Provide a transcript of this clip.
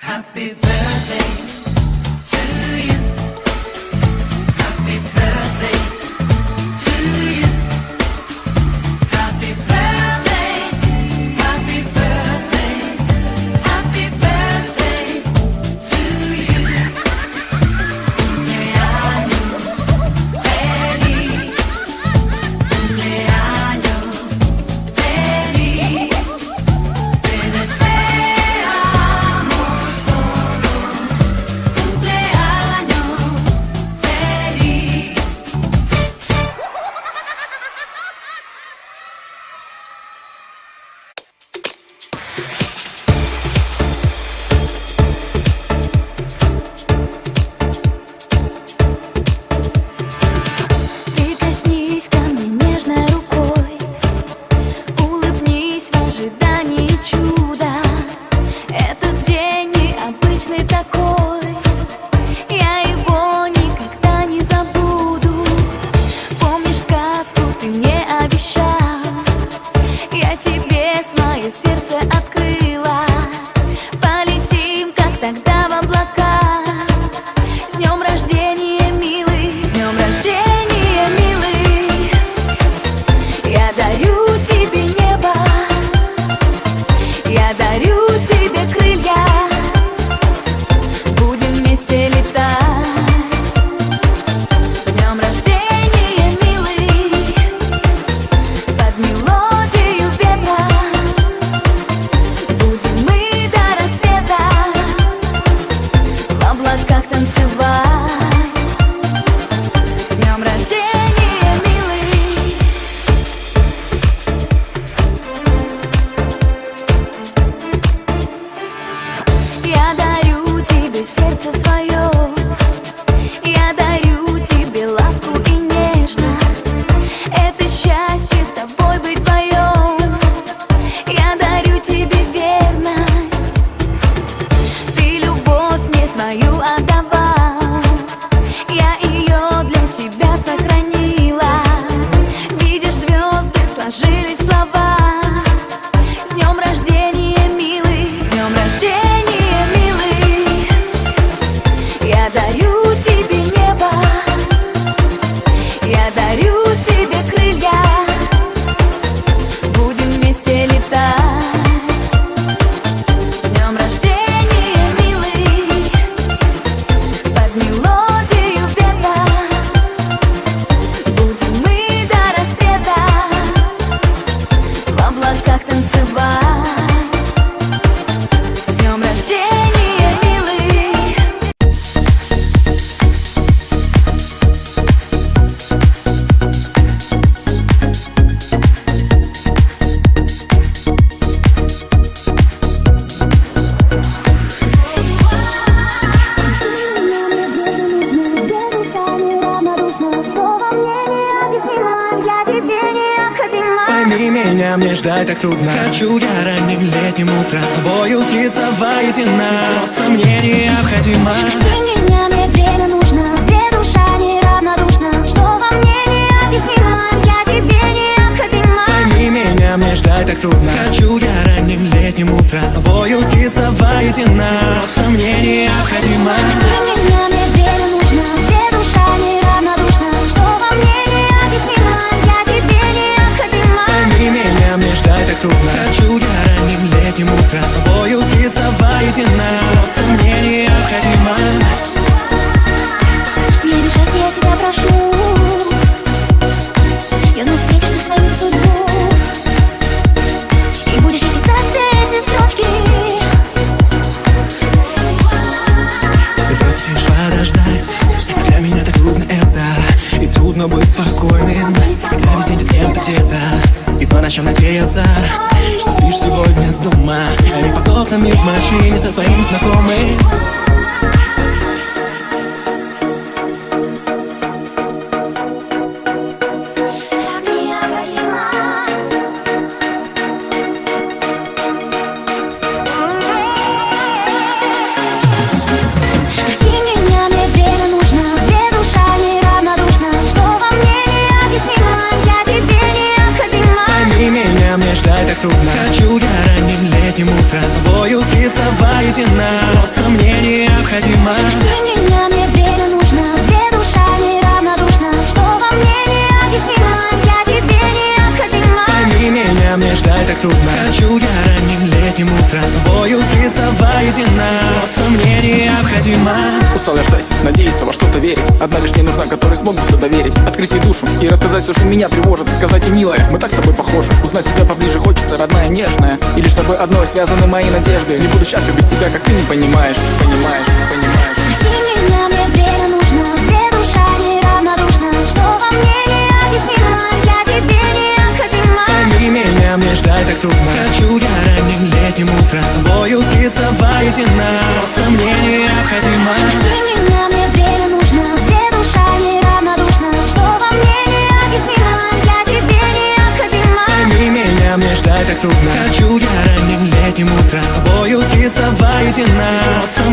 Happy birthday. мне ждать так трудно. Хочу я ранним летним утром. С тобою слиться воедино. Просто мне необходимо. Прости меня, мне время нужно. Две душа неравнодушна. Что во мне необъяснимо? Я тебе необходима. Пойми меня, мне ждать так трудно. Хочу я ранним летним утром. С тобою слиться воедино. Просто трудно быть спокойным. Когда везде с кем-то где-то И по ночам надеяться Что спишь сегодня дома. А Или под окнами в машине со своим знакомым. тебе необходима Пойми меня, мне ждать так трудно. Хочу я ранним летним утром. С тобою слиться воедино. Просто мне необходимо. Жди меня, мне время нужно? Хочу я ранним летним утром с тобою слиться воедино. Просто мне необходимо. Устал я ждать, надеяться во что-то верить. Одна лишь не нужна, которой смогу все доверить. Открыть ей душу и рассказать все, что меня тревожит. И сказать ей, милая, мы так с тобой похожи Узнать тебя поближе хочется, родная, нежная. И лишь с тобой одной связаны мои надежды. Не буду счастлив без тебя, как ты не понимаешь Понимаешь, понимаешь ждать так трудно. Хочу я ранним летним утром с тобою слиться воедино Просто мне необходимо. Прости меня, мне время нужно. Где душа неравнодушна. Что во мне необъяснимо Я тебе необходима. Пойми меня, мне ждать так трудно. Хочу я ранним летним утром с тобою слиться воедино Просто